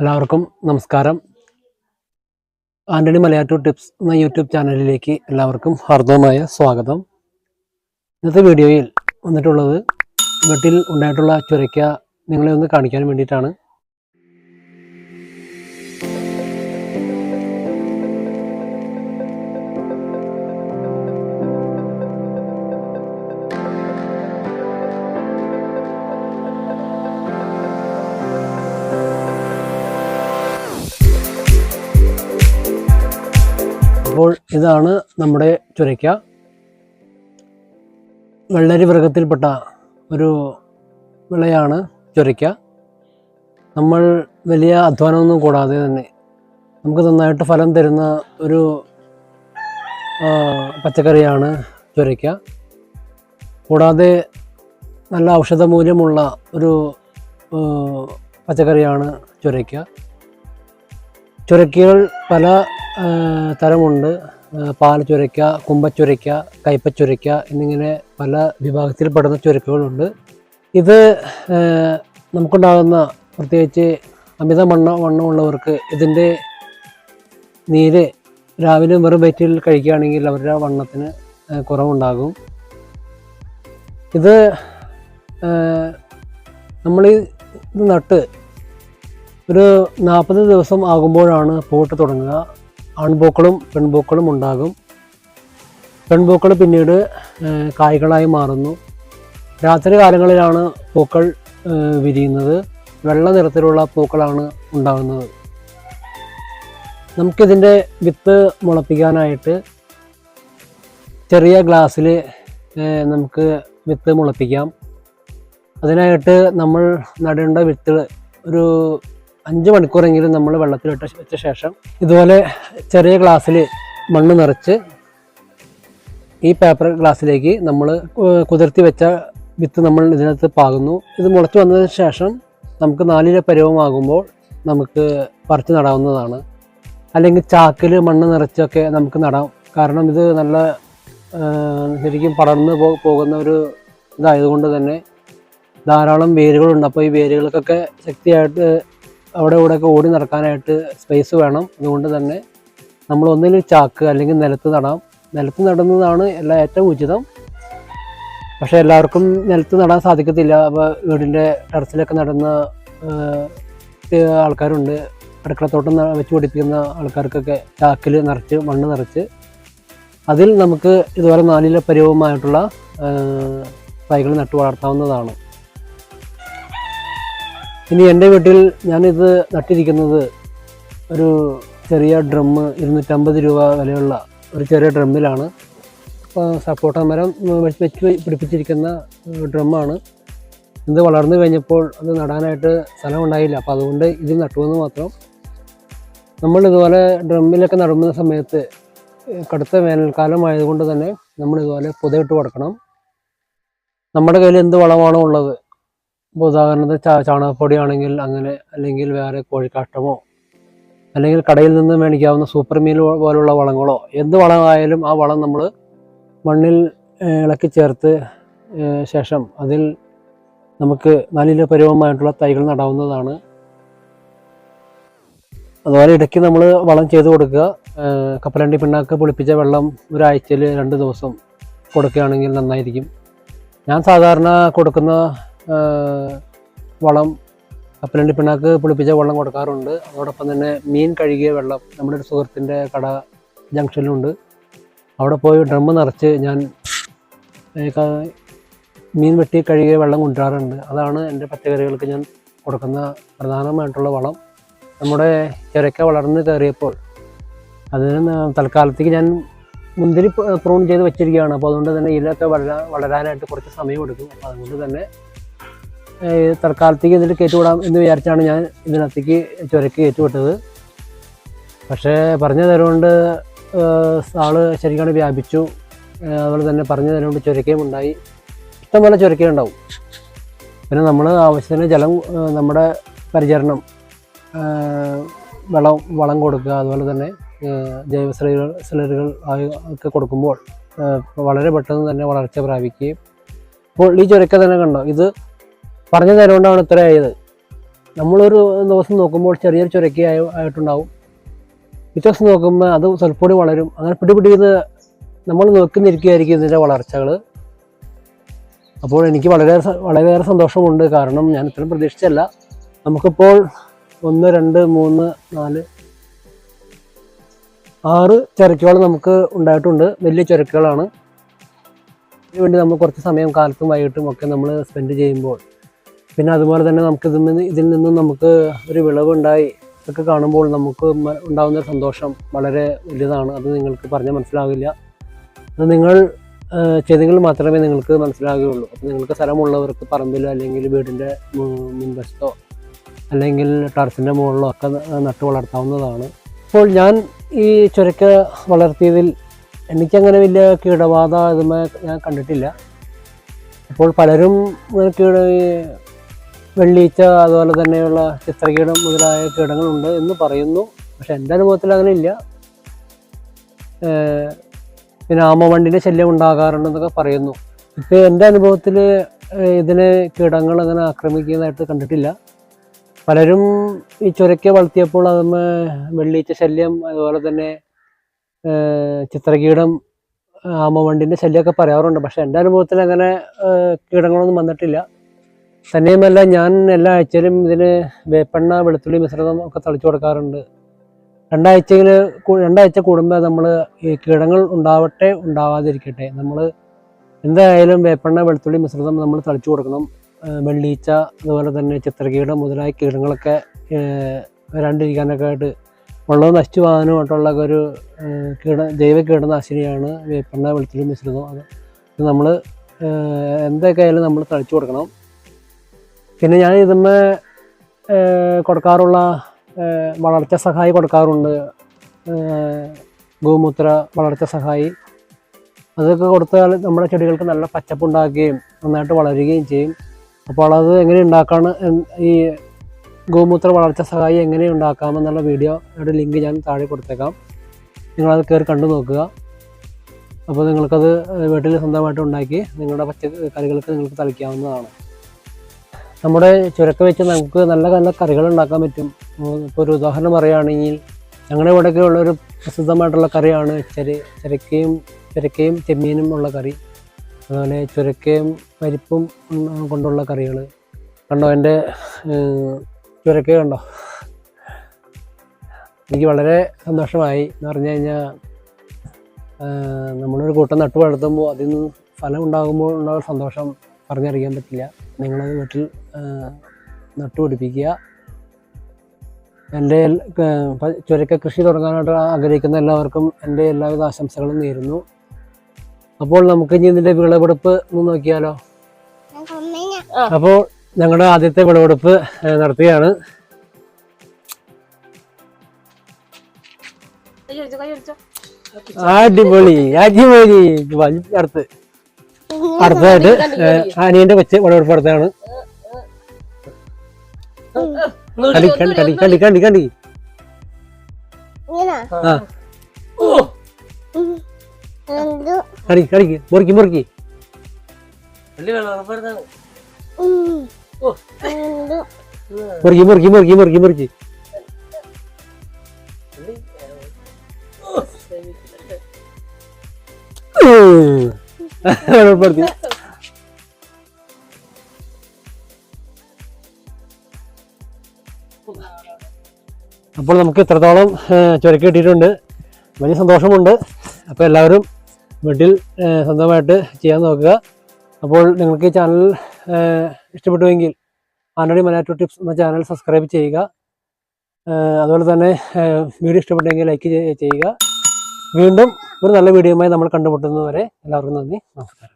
എല്ലാവർക്കും നമസ്കാരം. Antony Malayattoor tips എന്ന യൂട്യൂബ് ചാനലിലേക്ക് എല്ലാവർക്കും ഹാർദവമായ സ്വാഗതം. ഇന്നത്തെ വീഡിയോയിൽ വന്നിട്ടുള്ളത് വീട്ടിൽ ഉണ്ടായിട്ടുള്ള ചുരയ്ക്ക നിങ്ങളെ ഒന്ന് കാണിക്കാൻ വേണ്ടിയിട്ടാണ്. അപ്പോൾ ഇതാണ് നമ്മുടെ ചുരയ്ക്ക. വെള്ളരി വർഗത്തിൽപ്പെട്ട ഒരു വിളയാണ് ചുരയ്ക്ക. നമ്മൾ വലിയ അധ്വാനമൊന്നും കൂടാതെ തന്നെ നമുക്ക് നന്നായിട്ട് ഫലം തരുന്ന ഒരു പച്ചക്കറിയാണ് ചുരയ്ക്ക. കൂടാതെ നല്ല ഔഷധ മൂല്യമുള്ള ഒരു പച്ചക്കറിയാണ് ചുരയ്ക്ക. ചുരക്കികൾ പല തരമുണ്ട്. ആ, പാൽ ചുരയ്ക്ക കുമ്പച്ചുരയ്ക്ക കയ്പച്ചുരയ്ക്ക എന്നിങ്ങനെ പല വിഭാഗത്തിൽപ്പെടുന്ന ചുരക്കുകളുണ്ട് ഇത് നമുക്കുണ്ടാകുന്ന പ്രത്യേകിച്ച് അമിത മണ്ണ വണ്ണമുള്ളവർക്ക് ഇതിന്റെ നീര് രാവിലെ വെറും വയറ്റിൽ കഴിക്കുകയാണെങ്കിൽ അവരുടെ വണ്ണത്തിന് കുറവുണ്ടാകും. ഇത് നമ്മൾ ഇത് നട്ട് ഒരു നാൽപ്പത് ദിവസം ആകുമ്പോഴാണ് പോട്ട് തുടങ്ങുക. ആൺപൂക്കളും പെൺപൂക്കളും ഉണ്ടാകും. പെൺപൂക്കൾ പിന്നീട് കായ്കളായി മാറുന്നു. രാത്രി കാലങ്ങളിലാണ് പൂക്കൾ വിരിയുന്നത്. വെള്ള നിറത്തിലുള്ള പൂക്കളാണ് ഉണ്ടാകുന്നത്. നമുക്കിതിന്റെ വിത്ത് മുളപ്പിക്കാനായിട്ട് ചെറിയ ഗ്ലാസ്സിൽ നമുക്ക് വിത്ത് മുളപ്പിക്കാം. അതിനായിട്ട് നമ്മൾ നടേണ്ട വിത്ത് ഒരു അഞ്ച് മണിക്കൂറെങ്കിലും നമ്മൾ വെള്ളത്തിലിട്ട് വെച്ച ശേഷം ഇതുപോലെ ചെറിയ ഗ്ലാസ്സിൽ മണ്ണ് നിറച്ച് ഈ പേപ്പർ ഗ്ലാസ്സിലേക്ക് നമ്മൾ കുതിർത്തി വെച്ച വിത്ത് നമ്മൾ ഇതിനകത്ത് പാകുന്നു. ഇത് മുളച്ച് വന്നതിന് ശേഷം നമുക്ക് നാലില പരുവമാകുമ്പോൾ നമുക്ക് പറിച്ച് നടാവുന്നതാണ്. അല്ലെങ്കിൽ ചാക്കിൽ മണ്ണ് നിറച്ചൊക്കെ നമുക്ക് നടാം. കാരണം ഇത് നല്ല ശരിക്കും പടർന്ന് പോകുന്ന ഒരു ഇതായതുകൊണ്ട് തന്നെ ധാരാളം വേരുകളുണ്ട്. അപ്പോൾ ഈ വേരുകൾക്കൊക്കെ ശക്തിയായിട്ട് അവിടെ ഇവിടെയൊക്കെ ഓടി നടക്കാനായിട്ട് സ്പേസ് വേണം. അതുകൊണ്ട് തന്നെ നമ്മൾ ഒന്നിൽ ചാക്ക് അല്ലെങ്കിൽ നിലത്ത് നടാം. നിലത്ത് നടുന്നതാണ് എല്ലാ ഏറ്റവും ഉചിതം. പക്ഷേ എല്ലാവർക്കും നിലത്ത് നടാൻ സാധിക്കത്തില്ല. അപ്പോൾ വീടിന്റെ ടെറസിലൊക്കെ നടുന്ന ആൾക്കാരുണ്ട്. അടുക്കളത്തോട്ടം വെച്ച് പിടിപ്പിക്കുന്ന ആൾക്കാർക്കൊക്കെ ചാക്കിൽ നിറച്ച് മണ്ണ് നിറച്ച്. അതിൽ നമുക്ക് ഇതുപോലെ നാലില പരിവുമായിട്ടുള്ള തൈകൾ നട്ടു വളർത്താവുന്നതാണ്. ഇനി എന്റെ വീട്ടിൽ ഞാനിത് നട്ടിരിക്കുന്നത് ഒരു ചെറിയ ഡ്രമ്മ് ഇരുന്നൂറ്റമ്പത് രൂപ വിലയുള്ള ഒരു ചെറിയ ഡ്രമ്മിലാണ്. അപ്പോൾ സപ്പോട്ട മരം വെച്ച് പിടിപ്പിച്ചിരിക്കുന്ന ഡ്രമ്മാണ്. ഇത് വളർന്നു കഴിഞ്ഞപ്പോൾ അത് നടാനായിട്ട് സ്ഥലം ഉണ്ടായില്ല അപ്പോൾ അതുകൊണ്ട് ഇത് നട്ടുവെന്ന് മാത്രം. നമ്മൾ ഇതുപോലെ ഡ്രമ്മിലൊക്കെ നടുന്ന സമയത്ത് കടുത്ത വേനൽക്കാലം ആയതുകൊണ്ട് തന്നെ നമ്മൾ ഇതുപോലെ പുതയിട്ട് കൊടുക്കണം. നമ്മുടെ കയ്യിൽ എന്ത് വളമാണോ ഉള്ളത് ഇപ്പോൾ ഉദാഹരണത്തിന് ചാ ചാണകപ്പൊടി ആണെങ്കിൽ അങ്ങനെ അല്ലെങ്കിൽ വേറെ കോഴിക്കാഷ്ടമോ അല്ലെങ്കിൽ കടയിൽ നിന്ന് മേടിക്കാവുന്ന സൂപ്പർ മീൽ പോലുള്ള വളങ്ങളോ എന്ത് വളമായാലും ആ വളം നമ്മൾ മണ്ണിൽ ഇളക്കി ചേർത്ത് ശേഷം അതിൽ നമുക്ക് നല്ല പരുവമായിട്ടുള്ള തൈകൾ നടാവുന്നതാണ്. അതുപോലെ ഇടയ്ക്ക് നമ്മൾ വളം ചെയ്ത് കൊടുക്കുക. കപ്പലണ്ടി പിണ്ണാക്ക് പുളിപ്പിച്ച വെള്ളം ഒരാഴ്ചയിൽ രണ്ട് ദിവസം കൊടുക്കുകയാണെങ്കിൽ നന്നായിരിക്കും. ഞാൻ സാധാരണ കൊടുക്കുന്ന വളം. കപ്പലണ്ടി പിണ്ണാക്ക് പുളിപ്പിച്ച വെള്ളം കൊടുക്കാറുണ്ട്. അതോടൊപ്പം തന്നെ മീൻ കഴുകിയ വെള്ളം നമ്മുടെ ഒരു സുഹൃത്തിന്റെ കട ജംഗ്ഷനിലുണ്ട്. അവിടെ പോയി ഡ്രമ്മ് നിറച്ച് ഞാൻ മീൻ വെട്ടി കഴുകിയ വെള്ളം കൊണ്ടുവരാറുണ്ട്. അതാണ് എന്റെ പച്ചക്കറികൾക്ക് ഞാൻ കൊടുക്കുന്ന പ്രധാനമായിട്ടുള്ള വളം. നമ്മുടെ ചിരക്ക വളർന്ന് കയറിയപ്പോൾ അതിന് തൽക്കാലത്തേക്ക് ഞാൻ മുന്തിരി പ്രൂൺ ചെയ്ത് വെച്ചിരിക്കുകയാണ്. അപ്പോൾ അതുകൊണ്ട് തന്നെ ഇതിലൊക്കെ വളരാൻ വളരാനായിട്ട് കുറച്ച് സമയം എടുക്കും അപ്പോൾ അതുകൊണ്ട് തന്നെ തൽക്കാലത്തേക്ക് ഇതിൽ കയറ്റിവിടാം എന്ന് വിചാരിച്ചാണ് ഞാൻ ഇതിനകത്തേക്ക് ചുരക്ക് കയറ്റിവിട്ടത്. പക്ഷേ പറഞ്ഞു തരുകൊണ്ട് ആൾ ശരിക്കാണ് വ്യാപിച്ചു. അതുപോലെ തന്നെ പറഞ്ഞു തരുകൊണ്ട് ചുരക്കയും ഉണ്ടായി. ഇഷ്ടംപോലെ ചുരക്കേ ഉണ്ടാവും. പിന്നെ നമ്മൾ ആവശ്യത്തിന് ജലം നമ്മുടെ പരിചരണം വെള്ളം വളം വളം കൊടുക്കുക അതുപോലെ തന്നെ ജൈവ സിലറുകൾ സിലറുകൾ ഒക്കെ കൊടുക്കുമ്പോൾ വളരെ പെട്ടെന്ന് തന്നെ വളർച്ച പ്രാപിക്കുകയും. അപ്പോൾ ഈ ചുരക്ക തന്നെ കണ്ടോ? ഇത് പറഞ്ഞു തരുകൊണ്ടാണ് ഇത്ര ആയത്. നമ്മളൊരു ദിവസം നോക്കുമ്പോൾ ചെറിയൊരു ചുരക്കി ആയി ആയിട്ടുണ്ടാവും. പിറ്റേ ദിവസം നോക്കുമ്പോൾ അത് സ്വൽപ്പൂടി വളരും. അങ്ങനെ പിടി പിടി ചെയ്ത് നമ്മൾ നോക്കുന്നിരിക്കുകയായിരിക്കും ഇതിന്റെ വളർച്ചകൾ. അപ്പോൾ എനിക്ക് വളരെ വളരെയേറെ സന്തോഷമുണ്ട്. കാരണം ഞാൻ ഇത്രയും പ്രതീക്ഷിച്ചല്ല നമുക്കിപ്പോൾ ഒന്ന് രണ്ട് മൂന്ന് നാല് ആറ് ചുരക്കുകൾ നമുക്ക് ഉണ്ടായിട്ടുണ്ട്. വലിയ ചുരക്കുകളാണ്. അതിനുവേണ്ടി നമ്മൾ കുറച്ച് സമയം കാലത്തും വൈകിട്ടും ഒക്കെ നമ്മൾ സ്പെൻഡ് ചെയ്യുമ്പോൾ പിന്നെ അതുപോലെ തന്നെ നമുക്ക് ഇതിൽ നിന്ന് ഇതിൽ നിന്നും നമുക്ക് ഒരു വിളവുണ്ടായി ഇതൊക്കെ കാണുമ്പോൾ നമുക്ക് ഉണ്ടാകുന്ന സന്തോഷം വളരെ വലുതാണ്. അത് നിങ്ങൾക്ക് പറഞ്ഞാൽ മനസ്സിലാകില്ല അത് നിങ്ങൾ ചെയ്തെങ്കിൽ മാത്രമേ നിങ്ങൾക്ക് മനസ്സിലാകുകയുള്ളൂ. അപ്പോൾ നിങ്ങൾക്ക് സ്ഥലമുള്ളവർക്ക് പറമ്പിലോ അല്ലെങ്കിൽ വീടിന്റെ മുൻവശത്തോ അല്ലെങ്കിൽ ടർഫിന്റെ മുകളിലോ ഒക്കെ നട്ടു വളർത്താവുന്നതാണ്. അപ്പോൾ ഞാൻ ഈ ചുരക്ക വളർത്തിയതിൽ എനിക്കങ്ങനെ വലിയ കീടബാധ ഇതുമേ ഞാൻ കണ്ടിട്ടില്ല. അപ്പോൾ പലരും കീട വെള്ളീച്ച അതുപോലെ തന്നെയുള്ള ചിത്രകീടം മുതലായ കീടങ്ങളുണ്ട് എന്ന് പറയുന്നു. പക്ഷെ എന്റെ അനുഭവത്തിൽ അങ്ങനെ ഇല്ല പിന്നെ ആമവണ്ടിന്റെ ശല്യം ഉണ്ടാകാറുണ്ടെന്നൊക്കെ പറയുന്നു. ഇപ്പം എന്റെ അനുഭവത്തിൽ ഇതിന് കീടങ്ങൾ അങ്ങനെ ആക്രമിക്കുന്നതായിട്ട് കണ്ടിട്ടില്ല. പലരും ഈ ചുരക്കെ വളർത്തിയപ്പോൾ അതിന് വെള്ളീച്ച ശല്യം അതുപോലെ തന്നെ ചിത്രകീടം ആമവണ്ടിന്റെ ശല്യമൊക്കെ പറയാറുണ്ട്. പക്ഷെ എന്റെ അനുഭവത്തിൽ അങ്ങനെ കീടങ്ങളൊന്നും വന്നിട്ടില്ല. തന്നെയുമല്ല ഞാൻ എല്ലാ ആഴ്ചയിലും ഇതിന് വേപ്പെണ്ണ വെളുത്തുള്ളി മിശ്രിതം ഒക്കെ തളിച്ചു കൊടുക്കാറുണ്ട്. രണ്ടാഴ്ചയിൽ രണ്ടാഴ്ച കൂടുമ്പോൾ നമ്മൾ ഈ കീടങ്ങൾ ഉണ്ടാവട്ടെ ഉണ്ടാവാതിരിക്കട്ടെ. നമ്മൾ എന്തായാലും വേപ്പെണ്ണ വെളുത്തുള്ളി മിശ്രിതം നമ്മൾ തളിച്ചു കൊടുക്കണം. വെള്ളീച്ച അതുപോലെ തന്നെ ചിത്രകീടം മുതലായ കീടങ്ങളൊക്കെ വരാണ്ടിരിക്കാനൊക്കെ ആയിട്ട് വെള്ളവും നശിച്ചു പോകാനുമായിട്ടുള്ള ഒരു കീട ജൈവ കീടനാശിനിയാണ് വേപ്പെണ്ണ വെളുത്തുള്ളി മിശ്രിതം. അത് നമ്മൾ എന്തൊക്കെ ആയാലും നമ്മൾ തളിച്ചു കൊടുക്കണം. പിന്നെ ഞാൻ ഇതിന്മേ കൊടുക്കാറുള്ള വളർച്ച സഹായി കൊടുക്കാറുണ്ട്. ഗോമൂത്ര വളർച്ച സഹായി. അതൊക്കെ കൊടുത്താൽ നമ്മുടെ ചെടികൾക്ക് നല്ല പച്ചപ്പുണ്ടാക്കുകയും നന്നായിട്ട് വളരുകയും ചെയ്യും. അപ്പോൾ അത് എങ്ങനെ ഉണ്ടാക്കാണ് ഈ ഗോമൂത്ര വളർച്ച സഹായി എങ്ങനെ ഉണ്ടാക്കാമെന്നുള്ള വീഡിയോയുടെ ലിങ്ക് ഞാൻ താഴെ കൊടുത്തേക്കാം. നിങ്ങളത് കയറി കണ്ടു നോക്കുക. അപ്പോൾ നിങ്ങൾക്കത് വീട്ടിൽ സ്വന്തമായിട്ട് ഉണ്ടാക്കി നിങ്ങളുടെ പച്ച കറികൾക്ക് നിങ്ങൾക്ക് തളിക്കാവുന്നതാണ്. നമ്മുടെ ചുരക്ക വെച്ച് നമുക്ക് നല്ല നല്ല കറികൾ ഉണ്ടാക്കാൻ പറ്റും. ഇപ്പോൾ ഒരു ഉദാഹരണം പറയുകയാണെങ്കിൽ ഞങ്ങളുടെ ഇവിടെയൊക്കെ ഉള്ള ഒരു പ്രസിദ്ധമായിട്ടുള്ള കറിയാണ് ചെറി ചിരക്കയും ചിരക്കയും ചെമ്മീനും ഉള്ള കറി. അതുപോലെ ചുരക്കയും പരിപ്പും കൊണ്ടുള്ള കറികൾ കണ്ടോ എന്റെ ചുരക്ക കണ്ടോ? എനിക്ക് വളരെ സന്തോഷമായി. എന്ന് പറഞ്ഞു കഴിഞ്ഞാൽ നമ്മളൊരു കൂട്ടം നട്ടു വളർത്തുമ്പോൾ അതിൽ നിന്ന് ഫലം ഉണ്ടാകുമ്പോൾ ഒരു സന്തോഷം പറഞ്ഞറിയിക്കാൻ പറ്റില്ല. നിങ്ങളത് വീട്ടിൽ നട്ടുപിടിപ്പിക്കുക. എന്റെ ചുരക്ക കൃഷി തുടങ്ങാനായിട്ട് ആഗ്രഹിക്കുന്ന എല്ലാവർക്കും എന്റെ എല്ലാവിധ ആശംസകളും നേരുന്നു. അപ്പോൾ നമുക്ക് ഇനി ഇതിന്റെ വിളവെടുപ്പ് ഒന്ന് നോക്കിയാലോ? അപ്പോൾ ഞങ്ങളുടെ ആദ്യത്തെ വിളവെടുപ്പ് നടത്തുകയാണ്. അടിപൊളി അടിപൊളി. അടുത്ത്. അടുത്തതായിട്ട് ആനിയന്റെ അനിയന്റെ കൊച്ച് വളവെടുപ്പടുത്താണ് കണ്ടി കണ്ടി കണ്ടി കണ്ടി കണ്ടി കണ്ടി ആ. കടി കടിക്ക് മുറുക്കി മുറുക്കി. മുറുക്കി മുറുക്കി മുറുക്കി മുറുക്കി മുറുക്കി. ഉം. വിളവെടുപ്പെടുത്തി അപ്പോൾ നമുക്ക് ഇത്രത്തോളം ചുരക്കി കിട്ടിയിട്ടുണ്ട്. വലിയ സന്തോഷമുണ്ട്. അപ്പോൾ എല്ലാവരും വീട്ടിൽ സ്വന്തമായിട്ട് ചെയ്യാൻ നോക്കുക. അപ്പോൾ നിങ്ങൾക്ക് ഈ ചാനൽ ഇഷ്ടപ്പെട്ടുവെങ്കിൽ ആനടി മനാറ്റു ടിപ്സ് എന്ന ചാനൽ സബ്സ്ക്രൈബ് ചെയ്യുക. അതുപോലെ തന്നെ വീഡിയോ ഇഷ്ടപ്പെട്ടെങ്കിൽ ലൈക്ക് ചെയ്യുക. വീണ്ടും ഒരു നല്ല വീഡിയോയുമായി നമ്മൾ കണ്ടുമുട്ടുന്നതുവരെ എല്ലാവർക്കും നന്ദി. നമസ്കാരം.